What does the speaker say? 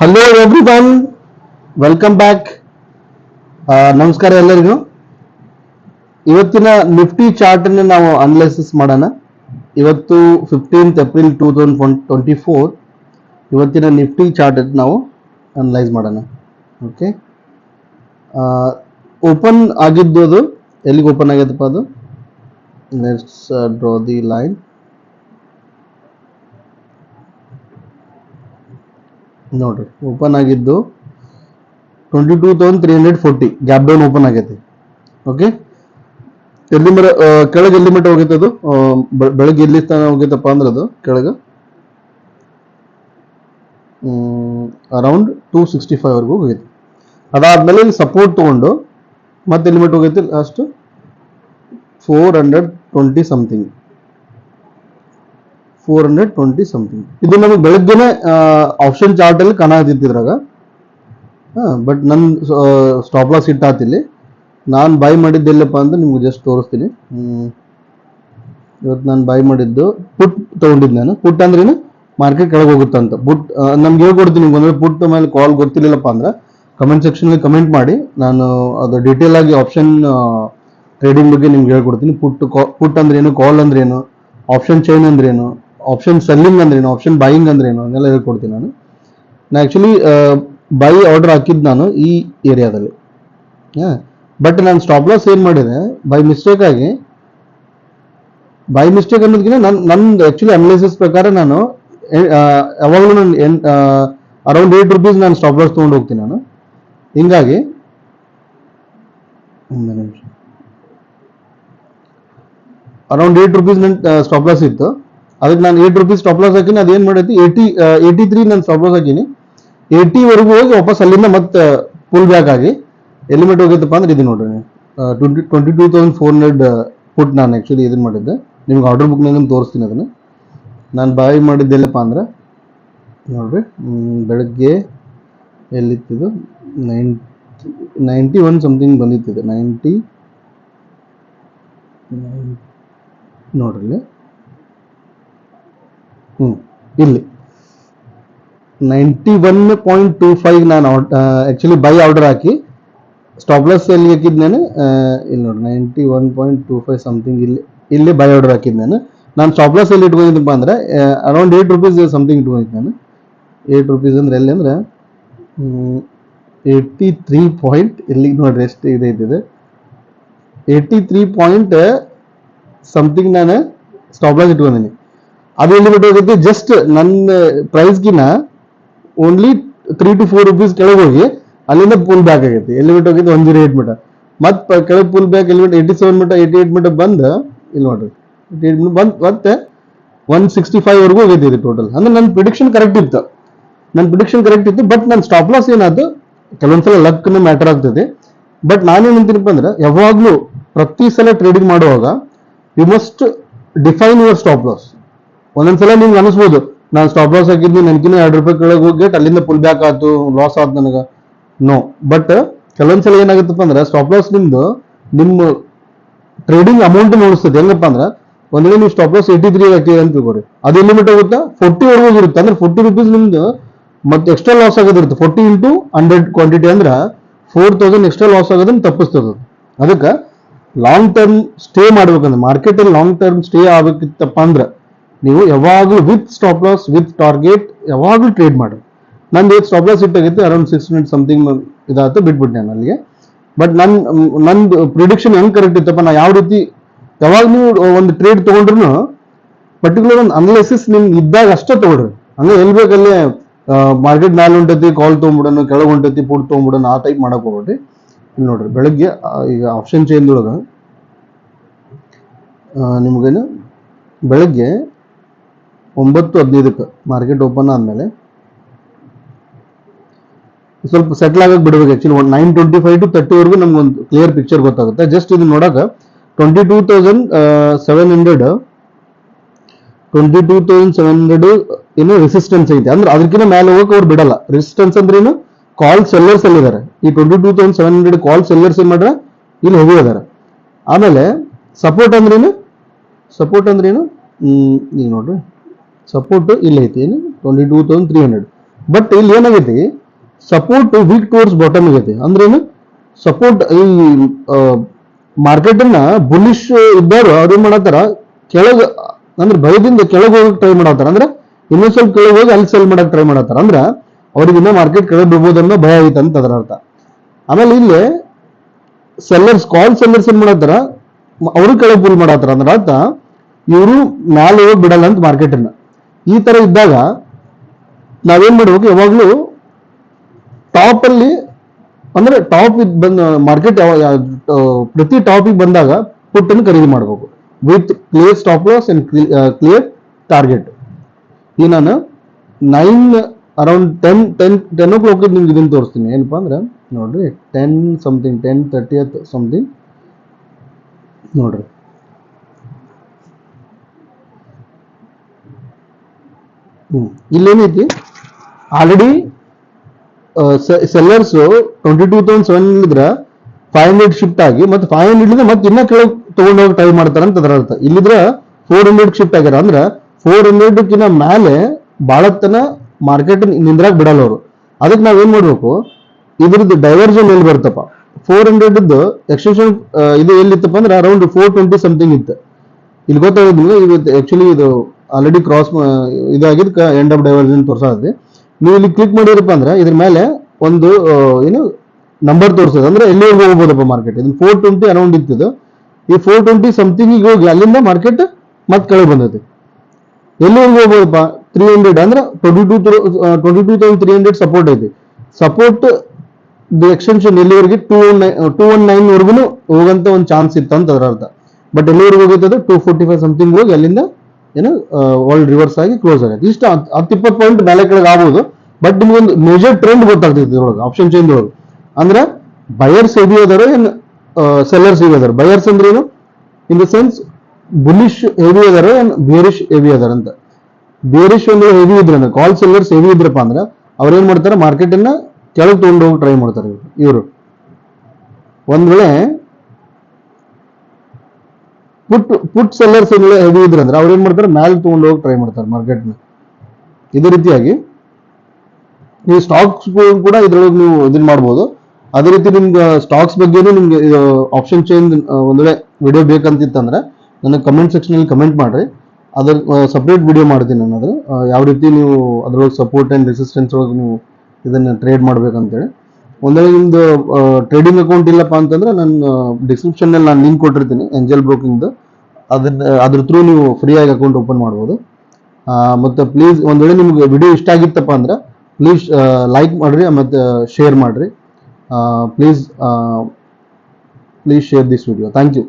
Hello everyone welcome back ನಮಸ್ಕಾರ ಎಲ್ಲರಿಗೂ. ಇವತ್ತಿನ ನಿಫ್ಟಿ ಚಾರ್ಟ್ ಅನ್ನು ನಾವು ಅನಲೈಸಿಸ್ ಮಾಡೋಣ. ಇವತ್ತು fifteenth April two thousand twenty four ಇವತ್ತಿನ ನಿಫ್ಟಿ ಚಾರ್ಟ್ ನಾವು ಅನಲೈಸ್ ಮಾಡೋಣ. ಓಕೆ ಓಪನ್ ಆಗಿದ್ದು ಅದು. ಎಲ್ಲಿಗೆ ಓಪನ್ ಆಗ್ಯದಪ್ಪ ಅದು? ಲೆಟ್ಸ್ ಡ್ರಾ ದಿ ಲೈನ್ ನೋಡ್ರಿ ಓಪನ್ ಆಗಿದ್ದು twenty two thousand three hundred forty gap down open ಆಗೈತಿ. ಓಕೆ ಎಲ್ಲಿ ಮರ ಕೆಳಗೆ ಎಲ್ಲಿ ಮಟ್ಟ ಹೋಗೈತೆ ಅದು? ಬೆಳಗ್ಗೆ ಎಲ್ಲಿ ತನಕ ಹೋಗೈತಪ್ಪ ಅಂದ್ರೆ ಅದು, ಕೆಳಗೆ? ಅರೌಂಡ್ ಟೂ ಸಿಕ್ಸ್ಟಿ ಫೈವ್ ವರೆಗೂ ಹೋಗೈತಿ. ಅದಾದ್ಮೇಲೆ ಇಲ್ಲಿ ಸಪೋರ್ಟ್ ತೊಗೊಂಡು ಮತ್ತೆ ಎಲ್ಲಿ ಮಟ್ಟ ಹೋಗೈತಿ? Last four hundred twenty something four hundred twenty something ಇದು ನಮಗೆ ಬೆಳಗ್ಗೆನೆ ಆಪ್ಷನ್ ಚಾರ್ಟ್ ಅಲ್ಲಿ ಕಾಣತಿದ್ರಾಗ ಬಟ್ ನನ್ನ ಸ್ಟಾಪ್ ಲಾಸ್ ಇಟ್ಟಾತಿಲ್ಲಿ ನಾನು ಬೈ ಮಾಡಿದ್ದೆಲ್ಲಪ್ಪ ಅಂದ್ರೆ ನಿಮ್ಗೆ ಜಸ್ಟ್ ತೋರಿಸ್ತೀನಿ. ಇವತ್ತು ನಾನು ಬೈ ಮಾಡಿದ್ದು ಪುಟ್ ತಗೊಂಡಿದ್ದು ನಾನು. ಪುಟ್ ಅಂದ್ರೇನು ಮಾರ್ಕೆಟ್ ಕೆಳಗೆ ಹೋಗುತ್ತೆ ಅಂತ. ಪುಟ್ ನಮ್ಗೆ ಹೇಳ್ಕೊಡ್ತೀನಿ ನಿಮ್ಗೆ ಪುಟ್ ಮೇಲೆ ಕಾಲ್ ಗೊತ್ತಿರಲಿಲ್ಲಪ್ಪ ಅಂದ್ರೆ. ಕಮೆಂಟ್ ಸೆಕ್ಷನ್ ಕಮೆಂಟ್ ಮಾಡಿ. ನಾನು ಅದು ಡೀಟೇಲ್ ಆಗಿ ಆಪ್ಷನ್ ಟ್ರೇಡಿಂಗ್ ಬಗ್ಗೆ ನಿಮ್ಗೆ ಹೇಳ್ಕೊಡ್ತೀನಿ. ಪುಟ್ ಕಾ ಪುಟ್ ಅಂದ್ರೇನು ಕಾಲ್ ಅಂದ್ರೇನು ಆಪ್ಷನ್ ಚೈನ್ ಅಂದ್ರೇನು ಆಪ್ಷನ್ ಸೆಲ್ಲಿಂಗ್ ಅಂದ್ರೇನು ಆಪ್ಷನ್ ಬೈಯಿಂಗ್ ಅಂದ್ರೇನು ಅದನ್ನೆಲ್ಲ ಹೇಳ್ಕೊಡ್ತೀನಿ ನಾನು. ನಾನು ಆ್ಯಕ್ಚುಲಿ ಬೈ ಆರ್ಡರ್ ಹಾಕಿದ್ದು ನಾನು ಈ ಏರಿಯಾದಲ್ಲಿ. ಬಟ್ ನಾನು ಸ್ಟಾಪ್ ಲಾಸ್ ಏನು ಮಾಡಿದೆ ಬೈ ಮಿಸ್ಟೇಕ್ ಆಗಿ ಬೈ ಮಿಸ್ಟೇಕ್ ಅನ್ನೋದಕ್ಕಿಂತ ನನ್ನ ನಂದು ಆ್ಯಕ್ಚುಲಿ ಅನಲಿಸಿಸ್ ಪ್ರಕಾರ ನಾನು ಯಾವಾಗಲೂ ನಾನು ಎನ್ ಅರೌಂಡ್ ಏಟ್ ರುಪೀಸ್ ನಾನು ಸ್ಟಾಪ್ ಲಾಸ್ ತೊಗೊಂಡು ಹೋಗ್ತೀನಿ ನಾನು. ಹಿಂಗಾಗಿ ನಿಮಿಷ. ಅರೌಂಡ್ ಏಟ್ ರುಪೀಸ್ ನನ್ನ ಸ್ಟಾಪ್ ಲಾಸ್ ಇತ್ತು. ಅದಕ್ಕೆ ನಾನು ಏಟ್ ರುಪೀಸ್ ಸ್ಟಾಪ್ ಲಾಸ್ ಹಾಕಿನಿ, ಅದೇನು ಮಾಡೈತಿ ಏಯ್ಟಿ ಏಯ್ಟಿ ತ್ರೀ ನಾನು ಸ್ಟಾಪ್ ಲಾಸ್ ಹಾಕಿನಿ. ಏಯ್ಟಿವರೆಗೂ ಹೋಗಿ ವಾಪಸ್ ಅಲ್ಲಿಂದ ಮತ್ತೆ ಫುಲ್ ಬ್ಯಾಕ್ ಆಗಿ. ಎಲಿಮೆಂಟ್ ಹೋಗಿತ್ತಪ್ಪ ಅಂದ್ರೆ ಇದು ನೋಡ್ರಿ twenty twenty two thousand four hundred put ನಾನು ಆ್ಯಕ್ಚುಲಿ ಇದನ್ನು ಮಾಡಿದ್ದೆ. ನಿಮ್ಗೆ ಆರ್ಡರ್ ಬುಕ್ನಾಗ ತೋರಿಸ್ತೀನಿ ಅದನ್ನು. ನಾನು ಬಾಯ್ ಮಾಡಿದ್ದೆಲ್ಲಪ್ಪ ಅಂದ್ರೆ, ನೋಡ್ರಿ ಬೆಳಗ್ಗೆ ಎಲ್ಲಿತ್ತಿದು? ನೈನ್ ನೈಂಟಿ ಒನ್ ಸಮಥಿಂಗ್ ಬಂದಿತ್ತಿದೆ. ನೈಂಟಿ ನೋಡ್ರಿ ಹ್ಞೂ ಇಲ್ಲಿ. Ninety one point two five ನಾನು ಆ್ಯಕ್ಚುಲಿ ಬೈ ಆರ್ಡರ್ ಹಾಕಿ ಸ್ಟಾಪ್ ಲಾಸ್ ಎಲ್ಲಿ ಹಾಕಿದ್ದು ಇಲ್ಲಿ ನೋಡಿ ninety one point two five something ಇಲ್ಲಿ ಇಲ್ಲಿ ಬೈ ಆರ್ಡರ್ ಹಾಕಿದ್ದು ನಾನು. ನಾನು ಸ್ಟಾಪ್ ಲಾಸ್ ಎಲ್ಲಿ ಇಟ್ಕೊಂಡಿದ್ದಪ್ಪ ಅಂದರೆ ಅರೌಂಡ್ ಏಯ್ಟ್ ರುಪೀಸ್ ಸಮಥಿಂಗ್ ಇಟ್ಕೊಂಡಿದ್ದು ನಾನು. ಏಯ್ಟ್ ರುಪೀಸ್ ಅಂದ್ರೆ ಎಲ್ಲಿ ಅಂದ್ರೆ ಏಯ್ಟಿ ತ್ರೀ ಪಾಯಿಂಟ್ ಇಲ್ಲಿಗೆ ನೋಡಿರಿ ಎಷ್ಟು ಇದೈತಿದೆ ಏಯ್ಟಿ ತ್ರೀ ಪಾಯಿಂಟ್ ಸಮಥಿಂಗ್ ನಾನು ಸ್ಟಾಪ್ ಲಾಸ್ ಇಟ್ಕೊಂಡಿದ್ದೀನಿ. ಅದು ಎಲ್ಲಿ ಬಿಟ್ಟೋಗುತ್ತೆ ಜಸ್ಟ್ ನನ್ನ ಪ್ರೈಸ್ಗಿನ only three to four rupees ಕೆಳಗೆ ಹೋಗಿ ಅಲ್ಲಿಂದ ಪುಲ್ ಬ್ಯಾಕ್ ಆಗೈತಿ ಎಲ್ಲಿ ಬಿಟ್ಟು ಒನ್ ಜೀರೋ ಏಟ್ ಮೀಟರ್ ಮತ್ತೆ ಕೆಳಗೆ ಪುಲ್ ಬ್ಯಾಕ್ ಎಲ್ಲಿ ಬಿಟ್ಟು? Eighty seven metre eighty eight metre ಬಂದು ಇಲ್ಲಿ ನೋಡ್ರಿ. ಏಯ್ಟಿ ಏಟ್ ಮೀಟರ್ ಬಂದು ಮತ್ತೆ ಒನ್ ಸಿಕ್ಸ್ಟಿ ಫೈವ್ ವರೆಗೂ ಹೋಗೈತಿ ಇದು ಟೋಟಲ್ ಅಂದ್ರೆ ನನ್ನ ಪ್ರಿಡಿಕ್ಷನ್ ಕರೆಕ್ಟ್ ಇತ್ತು. ನನ್ನ ಪ್ರಿಡಿಕ್ಷನ್ ಕರೆಕ್ಟ್ ಇತ್ತು ಬಟ್ ನನ್ನ ಸ್ಟಾಪ್ ಲಾಸ್ ಏನಾಯ್ತು? ಕೆಲವೊಂದ್ಸಲ ಲಕ್ನ ಮ್ಯಾಟರ್ ಆಗ್ತದೆ. ಬಟ್ ನಾನೇನ್ ಅಂತೀನಪ್ಪ ಅಂದ್ರೆ, ಯಾವಾಗಲೂ ಪ್ರತಿ ಸಲ ಟ್ರೇಡಿಂಗ್ ಮಾಡುವಾಗ you must define your stop loss ಒಂದೊಂದ್ಸಲ ನಿಮ್ಗೆ ಅನಿಸ್ಬೋದು. ನಾನು ಸ್ಟಾಪ್ ಲಾಸ್ ಹಾಕಿದ್ನಿ ನನಗಿನ್ನ ಎರಡು ರೂಪಾಯಿ ಕೆಳಗೆ ಹೋಗಿ ಅಲ್ಲಿಂದ ಪುಲ್ ಬ್ಯಾಕ್ ಆಯ್ತು ಲಾಸ್ ಆಯ್ತು ನನಗೆ. ನೋ ಬಟ್ ಕೆಲವೊಂದ್ಸಲ ಏನಾಗುತ್ತಪ್ಪ ಅಂದ್ರೆ ಸ್ಟಾಪ್ ಲಾಸ್ ನಿಮ್ದು ನಿಮ್ಮ ಟ್ರೇಡಿಂಗ್ ಅಮೌಂಟ್ ನೋಡಿಸ್ತದೆ. ಹೆಂಗಪ್ಪ ಅಂದ್ರೆ ಒಂದ್ ವೇಳೆ ನೀವು ಸ್ಟಾಪ್ ಲಾಸ್ ಏಯ್ಟಿ ತ್ರೀ ಹಾಕಿ ಅಂತ ತಿಳ್ಕೊರಿ ಅದು ಲಿಮಿಟ್ ಆಗುತ್ತೆ? ಫೋರ್ಟಿ ವರ್ಗೂ ಇರುತ್ತೆ ಅಂದ್ರೆ ಫೋರ್ಟಿ ರುಪೀಸ್ ನಿಮ್ದು ಮತ್ತೆ ಎಕ್ಸ್ಟ್ರಾ ಲಾಸ್ ಆಗೋದಿರುತ್ತೆ ಫೋರ್ಟಿ ಇಂಟು ಹಂಡ್ರೆಡ್ ಕ್ವಾಂಟಿಟಿ ಅಂದ್ರೆ ಫೋರ್ ತೌಸಂಡ್ ಎಕ್ಸ್ಟ್ರಾ ಲಾಸ್ ಆಗೋದನ್ನ ತಪ್ಪಿಸ್ತದೆ ಅದು. ಅದಕ್ಕೆ ಲಾಂಗ್ ಟರ್ಮ್ ಸ್ಟೇ ಮಾಡ್ಬೇಕಂದ್ರೆ ಮಾರ್ಕೆಟಲ್ಲಿ ಲಾಂಗ್ ಟರ್ಮ್ ಸ್ಟೇ ಆಗ್ಬೇಕಿತ್ತಪ್ಪ ಅಂದ್ರೆ ನೀವು ಯಾವಾಗಲೂ with stop loss with target ಯಾವಾಗಲೂ ಟ್ರೇಡ್ ಮಾಡಿ. ನಂದು ಸ್ಟಾಪ್ ಲಾಸ್ ಇಟ್ಟಾಗಿತ್ತು ಅರೌಂಡ್ ಸಿಕ್ಸ್ ಹಂಡ್ರೆಡ್ ಸಮಥಿಂಗ್ ಇದಾಯ್ತು, ಬಿಟ್ಬಿಟ್ಟೆ ನಾನು ಅಲ್ಲಿಗೆ. ಬಟ್ ನನ್ನ ನಂದು ಪ್ರಿಡಿಕ್ಷನ್ ಹೆಂಗ್ ಕರೆಕ್ಟ್ ಇತ್ತಪ್ಪ, ನಾ ಯಾವ ರೀತಿ ಯಾವಾಗ ನೀವು ಒಂದು ಟ್ರೇಡ್ ತೊಗೊಂಡ್ರು ಪರ್ಟಿಕ್ಯುಲರ್ ಒಂದು ಅನಾಲಿಸಿಸ್ ನಿಮ್ಗೆ ಇದ್ದಾಗ ಅಷ್ಟೇ ತಗೊಳ್ರಿ. ಹಂಗೆ ಎಲ್ಲಿ ಬೇಕಲ್ಲೇ ಮಾರ್ಕೆಟ್ ಮ್ಯಾಲೆ ಹೊಂಟೈತಿ ಕಾಲ್ ತೊಗೊಂಬಿಡೋಣ ಕೆಳಗೆ ಹೊಂಟೈತಿ ಪುಡ್ ತೊಗೊಂಬಿಡೋಣ ಆ ಟೈಪ್ ಮಾಡಕ್ ಹೋಗ್ಬೇಡ್ರಿ ಇಲ್ಲಿ ನೋಡ್ರಿ, ಬೆಳಗ್ಗೆ ಈಗ ಆಪ್ಷನ್ ಚೇಂಜ್ ಒಳಗೆ ನಿಮ್ಗೇನು, ಬೆಳಗ್ಗೆ ಒಂಬತ್ತು ಹದಿನೈದಕ್ಕೆ ಮಾರ್ಕೆಟ್ ಓಪನ್ ಆದಮೇಲೆ. ಸ್ವಲ್ಪ ಸೆಟ್ಲ್ ಆಗಕ್ಕೆ ಬಿಡಬೇಕು ಆ್ಯಕ್ಚುಲಿ ಒಂದು ನೈನ್ ಟ್ವೆಂಟಿ ಫೈವ್ ಟು ತರ್ಟಿವರೆಗೂ ನಮ್ಗೆ ಒಂದು ಕ್ಲಿಯರ್ ಪಿಕ್ಚರ್ ಗೊತ್ತಾಗುತ್ತೆ. ಜಸ್ಟ್ ಇದು ನೋಡಕ್ಕೆ twenty two thousand seven hundred twenty two thousand seven hundred ಏನು ರೆಸಿಸ್ಟೆನ್ಸ್ ಐತೆ. ಅಂದ್ರೆ ಅದಕ್ಕಿಂತ ಮೇಲೆ ಹೋಗಕ್ಕೆ ಅವ್ರು ಬಿಡಲ್ಲ. ರೆಸಿಸ್ಟೆನ್ಸ್ ಅಂದ್ರೆ ಏನು? ಕಾಲ್ ಸೆಲ್ಲರ್ಸ್ ಅಲ್ಲಿ ಇದಾರೆ. ಈ twenty two thousand seven hundred call sellers ಏನ್ ಮಾಡ್ರೆ? ಇಲ್ಲಿ ಹೆವಿ ಇದಾರೆ ಆಮೇಲೆ ಸಪೋರ್ಟ್ ಅಂದ್ರೇನು ಸಪೋರ್ಟ್ ಅಂದ್ರೇನು ಈಗ ನೋಡ್ರಿ. ಸಪೋರ್ಟ್ ಇಲ್ಲಿ ಐತಿ, ಏನು? Twenty two thousand three hundred but ಇಲ್ಲಿ ಏನಾಗೈತಿ? ಸಪೋರ್ಟ್ ವೀಕ್ ಟುವರ್ಡ್ಸ್ ಬಾಟಮ್ ಆಗೈತಿ. ಅಂದ್ರೇನು ಸಪೋರ್ಟ್ ಈ ಮಾರ್ಕೆಟ್ ಅನ್ನ ಬುಲಿಶ್ ಇದ್ದವರು ಅವ್ರು ಏನ್ ಮಾಡತ್ತಾರ. ಕೆಳಗ, ಅಂದ್ರೆ ಭಯದಿಂದ ಕೆಳಗೆ ಹೋಗಕ್ ಟ್ರೈ ಮಾಡತ್ತಾರ. ಅಂದ್ರೆ ಇನ್ನೊಂದ್ ಸ್ವಲ್ಪ ಕೆಳಗೆ ಹೋಗಿ ಅಲ್ಲಿ ಸೆಲ್ ಮಾಡಕ್ ಟ್ರೈ ಮಾಡತ್ತಾರ. ಅಂದ್ರೆ ಅವ್ರಿಗೆ ಇನ್ನ ಮಾರ್ಕೆಟ್ ಕೆಳಗೆ ಬಿಡ್ಬೋದನ್ನೋ ಭಯ ಐತೆ ಅಂತ ಅದರ ಅರ್ಥ. ಆಮೇಲೆ ಇಲ್ಲಿ ಸೆಲ್ಲರ್ಸ್ ಕಾಲ್ ಸೆಲ್ಲರ್ಸ್ ಏನ್ ಮಾಡತ್ತಾರ? ಅವರು ಕೆಳಗೆ ಪುಲ್ ಮಾಡತ್ತಾರ. ಅಂದ್ರೆ ಅರ್ಥ, ಇವರು ಮ್ಯಾಲೆ ಹೋಗಿ ಬಿಡಲ್ಲ ಅಂತ ಮಾರ್ಕೆಟ್ ಅನ್ನ. ಈ ಥರ ಇದ್ದಾಗ ನಾವೇನು ಮಾಡಬೇಕು? ಯಾವಾಗಲೂ ಟಾಪಲ್ಲಿ ಅಂದ್ರೆ ಟಾಪ್ ಬಂದ ಮಾರ್ಕೆಟ್ ಪ್ರತಿ ಟಾಪಿಗೆ ಬಂದಾಗ ಪುಟ್ಟನ್ನು ಖರೀದಿ ಮಾಡಬೇಕು. With clear stop loss and clear target ಈ ನಾನು nine around ten ten ten o'clock ನಿಮ್ಗೆ ಇದನ್ನು ತೋರಿಸ್ತೀನಿ. ಏನಪ್ಪ ಅಂದ್ರೆ ನೋಡ್ರಿ ten something ten thirtieth something ನೋಡ್ರಿ. ಇಲ್ಲೇನೈತಿ already sellers twenty two thousand seven ಇದ್ರ ಫೈವ್ ಹಂಡ್ರೆಡ್ ಶಿಫ್ಟ್ ಆಗಿ ಮತ್ತೆ ಫೈವ್ ಹಂಡ್ರೆಡ್ ಮತ್ತೆ ಇನ್ನ ಕೆಳಗೆ ತಗೊಂಡೋಗಿ ಟ್ರೈ ಮಾಡ್ತಾರೆ ಅಂತ ಅದರ ಅರ್ಥ. ಇಲ್ಲಿದ್ರ ಫೋರ್ ಹಂಡ್ರೆಡ್ ಶಿಫ್ಟ್ ಆಗ್ಯಾರ ಅಂದ್ರ ಫೋರ್ ಹಂಡ್ರೆಡ್ ಕಿನ್ನ ಮೇಲೆ ಬಾಳತನ ಮಾರ್ಕೆಟ್ ನಿಂದ್ರಾಗ ಬಿಡಲ್ಲ ಅವರು. ಅದಕ್ಕೆ ನಾವ್ ಏನ್ ಮಾಡ್ಬೇಕು? ಇದ್ರದ್ದು ಡೈವರ್ಜನ್ ಎಲ್ಲಿ ಬರ್ತಪ್ಪ ಫೋರ್ ಹಂಡ್ರೆಡ್ ಎಕ್ಸ್ಟೆನ್ಷನ್ ಇದು ಎಲ್ಲಿತ್ತಪ್ಪ ಅಂದ್ರೆ ಅರೌಂಡ್ ಫೋರ್ ಟ್ವೆಂಟಿ ಸಮಥಿಂಗ್ ಇತ್ತು. ಇಲ್ಲಿ ಗೊತ್ತಾಗೋದಿಲ್ಲ ಇವತ್ತು ಆಕ್ಚುಲಿ ಇದು ಆಲ್ರೆಡಿ ಕ್ರಾಸ್ ಇದಾಗಿದ್ ಎಂಡ್ ಆಫ್ ಡೈವರ್ಜನ್ ತೋರ್ಸತ್ತೆ ನೀವು ಇಲ್ಲಿ ಕ್ಲಿಕ್ ಮಾಡಿದ್ರಪ್ಪ ಅಂದ್ರೆ ಇದ್ರ ಮೇಲೆ ಒಂದು ಏನು ನಂಬರ್ ತೋರಿಸ್ತದೆ ಅಂದ್ರೆ ಎಲ್ಲಿವರೆಗೂ ಹೋಗ್ಬೋದಪ್ಪ ಮಾರ್ಕೆಟ್ ಇದು ಫೋರ್ ಟ್ವೆಂಟಿ ಅರೌಂಡ್ ಇತ್ತಿದ್ದು ಈ ಫೋರ್ ಟ್ವೆಂಟಿ ಸಮಥಿಂಗ್ ಹೋಗಿ ಅಲ್ಲಿಂದ ಮಾರ್ಕೆಟ್ ಮತ್ತೆ ಕೆಳಗೆ ಬಂದೈತಿ. ಎಲ್ಲಿವರೆಗೂ ಹೋಗ್ಬೋದಪ್ಪ? ತ್ರೀ ಹಂಡ್ರೆಡ್ ಅಂದ್ರೆ twenty two twenty two thousand three hundred support ಐತಿ. ಸಪೋರ್ಟ್ ದಿ ಎಕ್ಸ್ಟೆನ್ಷನ್ ಎಲ್ಲಿವರೆಗೆ? ಟೂ ಟೂ ಒನ್ ನೈನ್ ವರ್ಗು ಹೋಗಂತ ಒಂದು ಚಾನ್ಸ್ ಇತ್ತು ಅಂತ ಅದರ ಅರ್ಥ ಬಟ್ ಎಲ್ಲಿವರೆಗೂ ಹೋಗುತ್ತೆ ಟೂ ಫೋರ್ಟಿ ಫೈವ್ ಸಮಥಿಂಗ್ ಹೋಗಿ ಅಲ್ಲಿಂದ ಏನು ವರ್ಲ್ಡ್ ರಿವರ್ಸ್ ಆಗಿ ಕ್ಲೋಸ್ ಆಗುತ್ತೆ. ಇಷ್ಟು ಹತ್ತು ಇಪ್ಪತ್ತು ಪಾಯಿಂಟ್ ಮೇಲೆ ಕೆಳಗೆ ಆಗ್ಬೋದು ಬಟ್ ನಿಮ್ಗೊಂದು ಮೇಜರ್ ಟ್ರೆಂಡ್ ಗೊತ್ತಾಗ್ತೈತಿ ಇದ್ರೊಳಗೆ ಆಪ್ಷನ್ ಚೇಂಜ್ ಒಳಗೆ. ಅಂದ್ರೆ ಬಯರ್ಸ್ ಹೆವಿ ಏನು ಸೆಲ್ಲರ್ಸ್ ಹೆವಿ ಬಯರ್ಸ್ ಅಂದ್ರೆ ಏನು? In the sense bullish heavy ಅದಾರ ಏನ್ ಬೇರಿಶ್ ಹೆವಿ ಅದಾರ ಅಂತ. ಬೇರಿಶ್ ಒಂದು ಹೆವಿ ಇದ್ರೆ ಅಂದ್ರೆ ಕಾಲ್ ಸೆಲ್ಲರ್ಸ್ ಹೆವಿ ಇದ್ರಪ್ಪ ಅಂದ್ರೆ, ಅವ್ರು ಏನ್ ಮಾಡ್ತಾರೆ ಮಾರ್ಕೆಟ್ ಅನ್ನ ಕೆಳಗೆ ತಗೊಂಡು ಹೋಗಿ ಟ್ರೈ ಮಾಡ್ತಾರೆ ಇವರು. ಒಂದ್ ವೇಳೆ ಪುಟ್ ಪುಟ್ ಸೆಲ್ಲರ್ಸ್ ಹೆವಿ ಇದ್ರೆ ಅಂದ್ರೆ ಅವ್ರು ಏನ್ ಮಾಡ್ತಾರೆ? ಮ್ಯಾಲ್ ತಗೊಂಡು ಹೋಗಿ ಟ್ರೈ ಮಾಡ್ತಾರೆ ಮಾರ್ಕೆಟ್ನ ಇದೇ ರೀತಿಯಾಗಿ ನೀವು ಸ್ಟಾಕ್ಸ್ ಕೂಡ ಇದ್ರೊಳಗೆ ನೀವು ಇದನ್ನ ಮಾಡ್ಬೋದು. ಅದೇ ರೀತಿ ನಿಮ್ಗೆ ಸ್ಟಾಕ್ಸ್ ಬಗ್ಗೆನೂ ನಿಮ್ಗೆ ಆಪ್ಷನ್ ಚೇಂಜ್ ಒಂದೇ ವಿಡಿಯೋ ಬೇಕಂತಿತ್ತಂದ್ರೆ ನನಗೆ ಕಮೆಂಟ್ ಸೆಕ್ಷನ್ ಅಲ್ಲಿ ಕಮೆಂಟ್ ಮಾಡ್ರಿ. ಅದ್ರ ಸಪ್ರೇಟ್ ವಿಡಿಯೋ ಮಾಡ್ತೀನಿ ನಾನು ಅದ್ರ ಯಾವ ರೀತಿ ನೀವು ಅದ್ರೊಳಗೆ ಸಪೋರ್ಟ್ ಅಂಡ್ ರೆಸಿಸ್ಟೆನ್ಸ್ ಒಳಗೆ ನೀವು ಇದನ್ನ ಟ್ರೇಡ್ ಮಾಡ್ಬೇಕಂತೇಳಿ. ಒಂದ್ ನಿಮ್ದು ಟ್ರೇಡಿಂಗ್ ಅಕೌಂಟ್ ಇಲ್ಲಪ್ಪ ಅಂತಂದ್ರೆ ನಾನು ಡಿಸ್ಕ್ರಿಪ್ಷನ್ನಲ್ಲಿ ನಾನು ಲಿಂಕ್ ಕೊಟ್ಟಿರ್ತೀನಿ ಎಂಜಲ್ ಬ್ರೋಕಿಂಗ್ದು ಅದನ್ನ, ಅದ್ರ ಥ್ರೂ ನೀವು ಫ್ರೀಯಾಗಿ ಅಕೌಂಟ್ ಓಪನ್ ಮಾಡ್ಬೋದು. ಮತ್ತು ಮತ್ತೆ ಪ್ಲೀಸ್ ಒಂದ್ ವೇಳೆ ನಿಮ್ಗೆ ವಿಡಿಯೋ ಇಷ್ಟ ಆಗಿತ್ತಪ್ಪ ಅಂದ್ರೆ ಪ್ಲೀಸ್ ಲೈಕ್ ಮಾಡ್ರಿ, ಮತ್ತೆ ಶೇರ್ ಮಾಡ್ರಿ. Please please share this video thank you